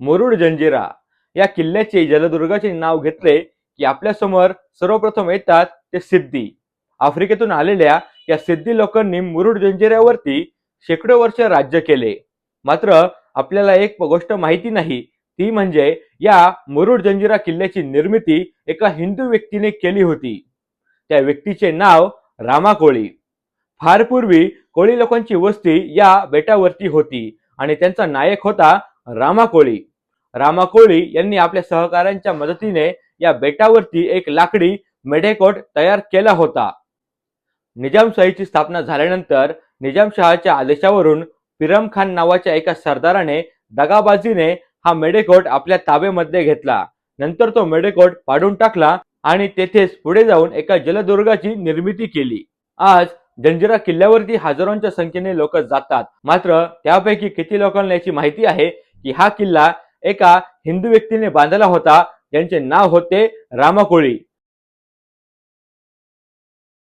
मुरुड जंजिरा या किल्ल्याचे जलदुर्गाचे नाव घेतले की आपल्यासमोर सर्वप्रथम येतात ते सिद्धी. आफ्रिकेतून आलेल्या या सिद्धी लोकांनी मुरुड जंजिऱ्यावरती शेकडो वर्ष राज्य केले. मात्र आपल्याला एक गोष्ट माहिती नाही ती म्हणजे या मुरुड जंजिरा किल्ल्याची निर्मिती एका हिंदू व्यक्तीने केली होती. त्या व्यक्तीचे नाव रामा कोळी फार पूर्वी कोळी लोकांची वस्ती या बेटावरती होती आणि त्यांचा नायक होता रामा कोळी रामा कोळी यांनी आपल्या सहकाऱ्यांच्या मदतीने या बेटावरती एक लाकडी मेढेकोट तयार केला होता. निजामशाहीची स्थापना झाल्यानंतर निजामशहाच्या आदेशावरून पिरम खान नावाच्या एका सरदाराने दगाबाजीने हा मेढेकोट आपल्या ताब्यामध्ये घेतला. नंतर तो मेढेकोट पाडून टाकला आणि तेथेच पुढे जाऊन एका जलदुर्गाची निर्मिती केली. आज जंजिरा किल्ल्यावरती हजारोंच्या संख्येने लोक जातात. मात्र त्यापैकी किती लोकांना याची माहिती आहे की हा किल्ला एका हिंदू व्यक्तीने बांधला होता. ज्यांचे नाव होते रामाकोळी.